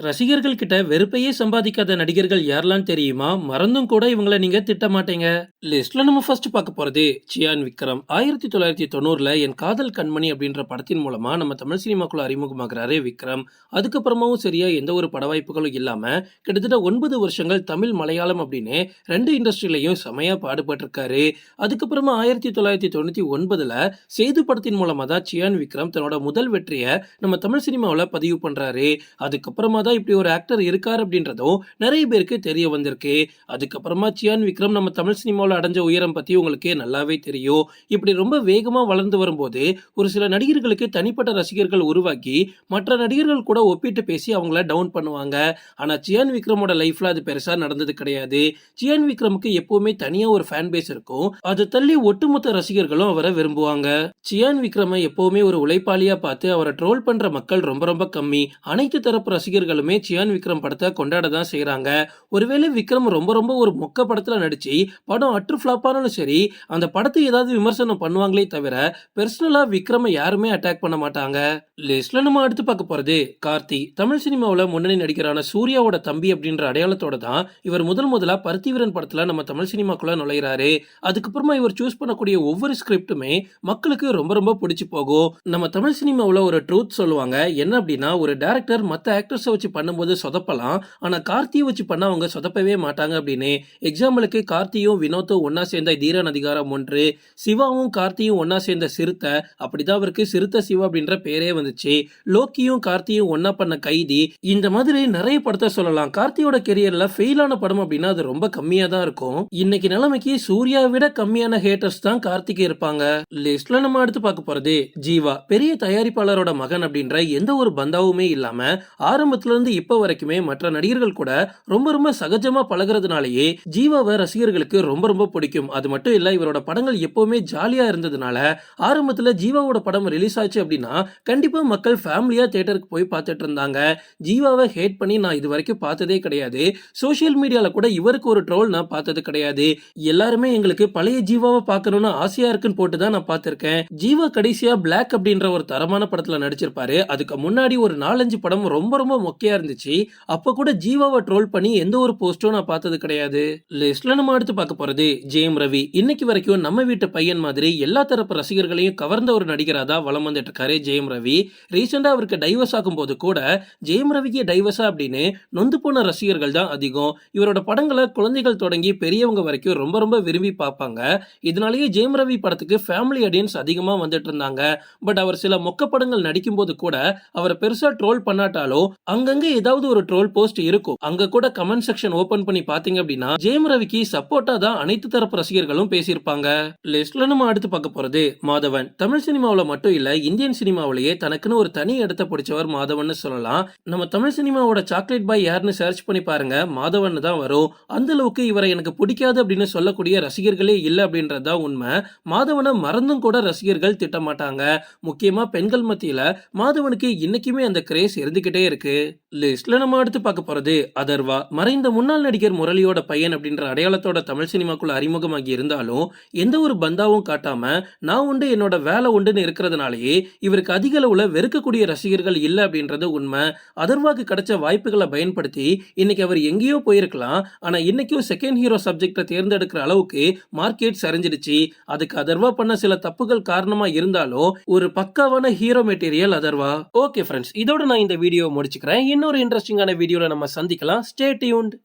ரசிகர்கள் கிட்ட வெறுப்பையே சம்பாதிக்காத நடிகர்கள் யாரெல்லாம் தெரியுமா? மறந்தும் கூட இவங்கள நீங்க திட்ட மாட்டீங்க. லிஸ்ட்ல நம்ம ஃபர்ஸ்ட் பார்க்க போறது சியான் விக்ரம். ஆயிரத்தி தொள்ளாயிரத்தி தொண்ணூறுல என் காதல் கண்மணி அப்படின்ற படத்தின் மூலமா நம்ம தமிழ் சினிமாக்குள்ள அறிமுகமாகிறாரு விக்ரம். அதுக்கப்புறமாவும் சரியா எந்த ஒரு பட வாய்ப்புகளும் இல்லாம கிட்டத்தட்ட ஒன்பது வருஷங்கள் தமிழ் மலையாளம் அப்படின்னு ரெண்டு இண்டஸ்ட்ரியிலையும் செமையா பாடுபட்டிருக்காரு. அதுக்கப்புறமா ஆயிரத்தி தொள்ளாயிரத்தி தொண்ணூத்தி ஒன்பதுல சேது படத்தின் மூலமா தான் சியான் விக்ரம் தன்னோட முதல் வெற்றியை நம்ம தமிழ் சினிமாவில் பதிவு பண்றாரு. அதுக்கப்புறமா தான் இப்படி ஒரு ஆக்டர் இருக்கார் அப்படின்றதும் நிறைய பேருக்கு தெரிய வந்திருக்கு. அதுக்கப்புறமா சியான் விக்ரம் நம்ம தமிழ் சினிமாவில் அடைஞ்ச உயரம் பற்றி உங்களுக்கு நல்லாவே தெரியும். இப்படி ரொம்ப வேகமாக வளர்ந்து வரும்போது ஒரு சில நடிகர்களுக்கு தனிப்பட்ட ரசிகர்கள் உருவாக்கி மற்ற நடிகர்கள் கூட ஒப்பிட்டு பேசி அவங்கள டவுன் பண்ணுவாங்க. ஆனால் சியான் விக்ரமோட லைஃப்பில் அது பெருசாக நடந்தது கிடையாது. சியான் விக்ரமுக்கு எப்பவுமே தனியாக ஒரு ஃபேன் பேஸ் இருக்கும். அது தள்ளி ஒட்டுமொத்த ரசிகர்களும் அவரை விரும்புவாங்க. சியான் விக்ரமை எப்பவுமே ஒரு உழைப்பாளியாக பார்த்து அவரை ட்ரோல் பண்ணுற மக்கள் ரொம்ப ரொம்ப கம்மி. அனைத்து தரப்பு ரசிகர்கள் இருந்தாலுமே சியான் விக்ரம் படத்தை கொண்டாட தான் செய்கிறாங்க ஒருவேளை விக்ரம் ரொம்ப ரொம்ப ஒரு மொக்க படத்தில் நடித்து படம் அற்று ஃப்ளாப்பானாலும் சரி அந்த படத்தை ஏதாவது விமர்சனம் பண்ணுவாங்களே தவிர பர்சனலாக விக்ரமை யாருமே அட்டாக் பண்ண மாட்டாங்க. லிஸ்ட்ல நம்ம அடுத்து பார்க்க போகிறது கார்த்தி. தமிழ் சினிமாவில் முன்னணி நடிகரான சூர்யாவோட தம்பி அப்படின்ற அடையாளத்தோட தான் இவர் முதல் முதலாக பருத்திவீரன் படத்தில் நம்ம தமிழ் சினிமாக்குள்ளே நுழைகிறாரு அதுக்கப்புறமா இவர் சூஸ் பண்ணக்கூடிய ஒவ்வொரு ஸ்கிரிப்டுமே மக்களுக்கு ரொம்ப ரொம்ப பிடிச்சி போகும். நம்ம தமிழ் சினிமாவில் ஒரு ட்ரூத் சொல்லுவாங்க. என்ன அப்படின்னா ஒரு டேரக்டர் மற்ற ஆக்டர்ஸை வச்சு வச்சு பண்ணும்போது சொதப்பலாம். ஆனால் கார்த்தியை வச்சு பண்ண அவங்க சொதப்பவே மாட்டாங்க அப்படின்னு. எக்ஸாம்பிளுக்கு கார்த்தியும் வினோத்தும் ஒன்னா சேர்ந்த தீரன் அதிகாரம் ஒன்று. சிவாவும் கார்த்தியும் ஒன்னா சேர்ந்த சிறுத்தை. அப்படிதான் அவருக்கு சிறுத்தை சிவா அப்படின்ற பேரே வந்துச்சு. லோக்கியும் கார்த்தியும் ஒன்னா பண்ண கைதி. இந்த மாதிரி நிறைய படத்தை சொல்லலாம். கார்த்தியோட கெரியர்ல ஃபெயிலான படம் அப்படின்னா அது ரொம்ப கம்மியா தான் இருக்கும். இன்னைக்கு நிலைமைக்கு சூர்யா விட கம்மியான ஹேட்டர்ஸ் தான் கார்த்திக் இருப்பாங்க. லிஸ்ட்ல நம்ம அடுத்து பார்க்க போறது ஜீவா. பெரிய தயாரிப்பாளரோட மகன் அப்படின்ற எந்த ஒரு பந்தாவுமே இல்லாம ஆரம்பத்துல இருந்து இப்போ வரைக்குமே மற்ற நடிகர்கள் கூட ரொம்ப ரொம்ப சகஜமா பழகுறதுனாலயே ஜீவாவை ரசிகர்களுக்கு ரொம்ப ரொம்ப பிடிக்கும். அது மட்டும் இல்ல இவரோட படங்கள் எப்பவுமே ஜாலியா இருந்ததுனால ஆரம்பத்துல ஜீவாவோட படம் ரிலீஸ் ஆச்சு அப்படின்னா கண்டிப்பா மக்கள் ஃபேமிலியா தியேட்டருக்கு போய் பார்த்துட்டு இருந்தாங்க. ஜீவாவை ஹேட் பண்ணி நான் இது வரைக்கும் பார்த்ததே கிடையாது. சோஷியல் மீடியால கூட இவருக்கு ஒரு ட்ரோல் நான் பார்த்தது கிடையாது. எல்லாருமே எங்களுக்கு பழைய ஜீவாவை பார்க்கணும்னு ஆசையா இருக்குன்னு போட்டு தான் நான் பார்த்திருக்கேன். ஜீவா கடைசியா பிளாக் அப்படின்ற ஒரு தரமான படத்துல நடிச்சிருப்பாரு. அதுக்கு முன்னாடி ஒரு நாலஞ்சு படம் ரொம்ப ரொம்ப முக்கிய இருந்துச்சு. அப்ப கூட ஜீவாவை ட்ரோல் பண்ணி எந்த ஒரு போஸ்டும் நான் பார்த்தது கிடையாது. லிஸ்ட்ல நம்ம அடுத்து பார்க்க போறது ஜெயம் ரவி. இன்னைக்கு வரைக்கும் நம்ம வீட்டு பையன் மாதிரி எல்லா தரப்பு ரசிகர்களையும் கவர்ந்த ஒரு நடிகரா தான் வளம் வந்துட்டு இருக்காரு ஜெயம் ரவி. ரீசெண்டா அவருக்கு டைவர்ஸ் ஆகும் போது கூட ஜெயம் ரவிக்கு டைவர்ஸா அப்படின்னு நொந்து போன ரசிகர்கள் தான் அதிகம். இவரோட படங்களை குழந்தைகள் தொடங்கி பெரியவங்க வரைக்கும் ரொம்ப ரொம்ப விரும்பி பார்ப்பாங்க. இதனாலேயே ஜெயம் ரவி படத்துக்கு ஃபேமிலி ஆடியன்ஸ் அதிகமா வந்துட்டு இருந்தாங்க. பட் அவர் சில மொக்க படங்கள் நடிக்கும் போது கூட அவரை பெருசா ட்ரோல் பண்ணாட்டாலும் அங்கங்க ஏதாவது ஒரு ட்ரோல் போஸ்ட் இருக்கும். அங்க கூட கமெண்ட் செக்ஷன் ஓபன் பண்ணி பாத்தீங்க அப்படின்னா ஜெயம் ரவிக்கு சப்போர்ட்டா தான் அனைத்து தரப்பு ரசிகர்களும் பேசியிருப்பாங்க. லிஸ்ட்ல நம்ம அடுத்து பார்க்க போறது மாதவன். தமிழ் சினிமாவில மட்டும் இல்ல இந்தியன் சினிமாவிலேயே தனக்குன்னு ஒரு தனி இடத்தை பிடிச்சவர் மாதவன் சொல்லலாம். நம்ம தமிழ் சினிமாவோட சாக்லேட் பாய் யாருன்னு சர்ச் பண்ணி பாருங்க மாதவன் தான் வரும். அந்த அளவுக்கு இவரை எனக்கு பிடிக்காது அப்படின்னு சொல்லக்கூடிய ரசிகர்களே இல்லை அப்படின்றது தான் உண்மை. மாதவனை மறந்தும் கூட ரசிகர்கள் திட்டமாட்டாங்க. முக்கியமா பெண்கள் மத்தியில மாதவனுக்கு இன்னைக்குமே அந்த கிரேஸ் இருந்துகிட்டே இருக்கு. லிஸ்ட்ல நம்ம அடுத்து பார்க்க போறது அதர்வா. மறைந்த முன்னாள் நடிகர் முரளியோட பையன் அப்படின்ற அடையாளத்தோட தமிழ் சினிமாக்குள்ள அறிமுகமாகி இருந்தாலும் எந்த ஒரு பந்தாவும் காட்டாம நான் உண்டு என்னோட வேலை உண்டுன்னு இருக்கிறதுனாலயே இவருக்கு அதிக அளவுல வெறுக்கக்கூடிய ரசிகர்கள் இல்லை அப்படின்றது உண்மை. அதர்வாக்கு கிடைச்ச வாய்ப்புகளை பயன்படுத்தி இன்னைக்கு அவர் எங்கேயோ போயிருக்கலாம். ஆனா இன்னைக்கும் செகண்ட் ஹீரோ சப்ஜெக்டை தேர்ந்தெடுக்கிற அளவுக்கு மார்க்கெட் சரிஞ்சிடுச்சு. அதுக்கு அதர்வா பண்ண சில தப்புகள் காரணமா இருந்தாலும் ஒரு பக்காவான hero material Atharva. Okay friends இதோட நான் இந்த வீடியோ முடிச்சுக்கிறேன். இன்னொரு இன்ட்ரெஸ்டிங்கான வீடியோவில் நம்ம சந்திக்கலாம். Stay tuned